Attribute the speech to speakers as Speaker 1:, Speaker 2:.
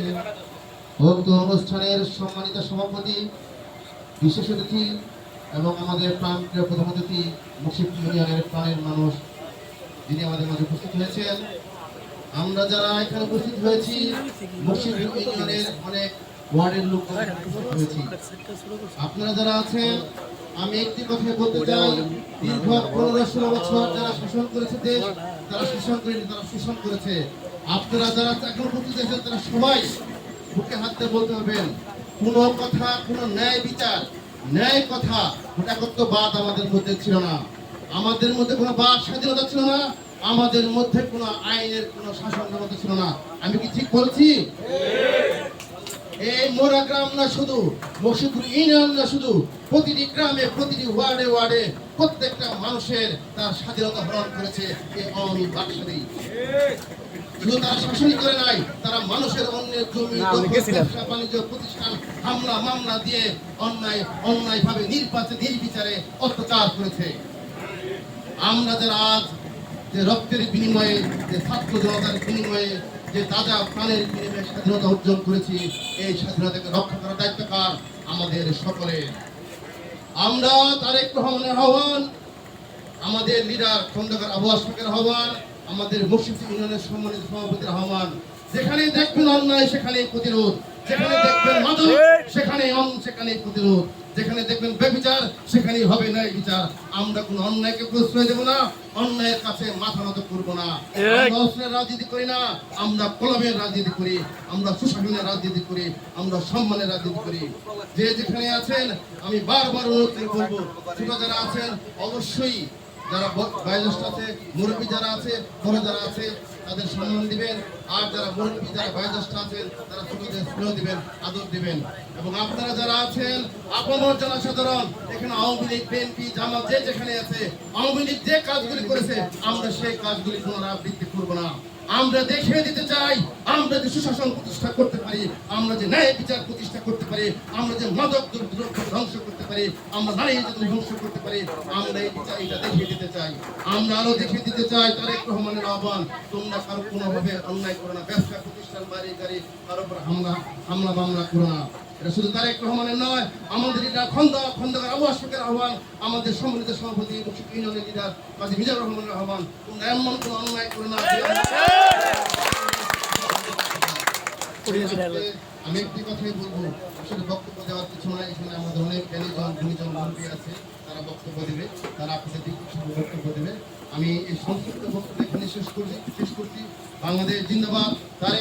Speaker 1: করেছেন উক্ত অনুষ্ঠানের সম্মানিত সভাপতি, বিশেষ অতিথি এবং আমাদের প্রাণপ্রিয় প্রধান অতিথি মুন্সিপ ইউনিয়নের প্রাণের মানুষ, যিনি আমাদের মাঝে উপস্থিত হয়েছেন। আমরা যারা এখানে উপস্থিত হয়েছি মুন্সিপ ইউনিয়নের অনেক ওয়ার্ডের লোক হয়েছি। আপনারা যারা আছেন, আমি একটি কথা বলতে চাই, দীর্ঘ পনেরো ষোলো বছর যারা শাসন করেছে দেশ, তারা শাসন করেনি, তারা শোষণ করেছে। আপনারা যারা এখন করতে চাইছেন, তারা সবাই মুখে হাতে বলতে হবেন কোনো কথা, কোনো ন্যায় বিচার, ন্যায় কথা বাদ আমাদের মধ্যে ছিল না। আমাদের মধ্যে কোনো বাদ, স্বাধীনতা ছিল না, আমাদের মধ্যে কোনো আইনের কোনো শাসন ক্ষমতা ছিল না। আমি কি ঠিক বলছি? এই মোরা গ্রাম না শুধু মসজিদুল ইউনিয়ন না শুধু প্রতিটি গ্রামে প্রতিটি ওয়ার্ডে ওয়ার্ডে প্রত্যেকটা মানুষের তার স্বাধীনতা হরণ করেছে এই আওয়ামী বাকশালী। শুধু তারা শাসনই করে নাই তারা মানুষের জমি ব্যবসা বাণিজ্য প্রতিষ্ঠান হামলা মামলা দিয়ে অন্যায় অন্যায় ভাবে নির্বাচন নির্বিচারে অত্যাচার করেছে। আমরা যারা আজ যে রক্তের বিনিময়ে যে ছাত্র জনতার বিনিময়ে যে তাজা প্রাণের বিনিময়ে স্বাধীনতা অর্জন করেছি, এই স্বাধীনতাকে রক্ষা করার দায়িত্ব কার? আমাদের সকলের। আমরা তারেক রহমানের আহ্বান, আমাদের লিডার খন্দকার আবু আশফাকের আহ্বান, আমাদের মুর্শিদ ইউনিয়নের সম্মানিত সভাপতির আহ্বান। যেখানে দেখবেন অন্যায় সেখানে প্রতিরোধ। যেখানে দেখবেন মাদক সেখানে সেখানে প্রতিরোধ। যেখানে দেখবেন বেবিচার সেখানেই হবে ন্যায় বিচার। আমরা কোন অন্যায়কে প্রশ্রয় দেব না অন্যায়ের কাছে মাথা নত করব না। আমরা অস্ত্রের রাজনীতি করি না আমরা কলমের রাজনীতি করি আমরা সুশাসনের রাজনীতি করি আমরা সম্মানের রাজনীতি করি। যে যেখানে আছেন আমি বারবার অনুরোধ করে বলব ছোট যারা আছেন অবশ্যই যারা বয়োজ্যেষ্ঠ আছে মুরব্বী যারা আছে বড় যারা আছে তাদের সম্মান দিবেন। আর যারা মুরব্বী, যারা বয়োজ্যেষ্ঠ আছেন, তারা ছোটদের স্নেহ দিবেন, আদর দিবেন। এবং আপনারা যারা আছেন আপনার জনসাধারণ এখানে আওয়ামী লীগ, বিএনপি, জামাত যে যেখানে আছে, আওয়ামী লীগ যে কাজগুলি করেছে, আমরা সেই কাজগুলি পুনরাবৃত্তি করব না। আমরা দেখিয়ে দিতে চাই, আমরা সুশাসন প্রতিষ্ঠা করতে পারি, আমরা যে ন্যায় বিচার প্রতিষ্ঠা করতে পারি, আমরা যে মাদক দ্রব্য ধ্বংস করতে পারি, আমরা নারী নির্যাতন ধ্বংস করতে পারি, আমরা এই বিচার এটা দেখিয়ে দিতে চাই। আমরা আরও দেখিয়ে দিতে চাই তারেক রহমানের আহ্বান, তোমরা কারও কোনোভাবে অন্যায় করো না, ব্যবসা, প্রতিষ্ঠান, বাড়ি, গাড়ি, কারও উপর হামলা হামলা, মামলা করো না। এটা শুধু তারেক রহমানের নয়, আমাদের লিডার খন্দ, খন্দকার আবু আশফাকের আহ্বান, আমাদের সম্মানিত সভাপতি ইউনিয়নের লিডার কাজী মিজানুর রহমানের আহ্বান, তোমরা এমন কোনো অন্যায় করো না। আমি একটি কথাই বলব, আসলে বক্তব্য দেওয়ার কিছু নাই, এখানে আমাদের অনেক মন্ত্রী আছে, তারা বক্তব্য দেবে, তারা আপনাদের বক্তব্য দেবে। আমি এই সংক্ষিপ্ত বক্তব্য এখানে শেষ করছি শেষ করছি। বাংলাদেশ জিন্দাবাদ, তারেক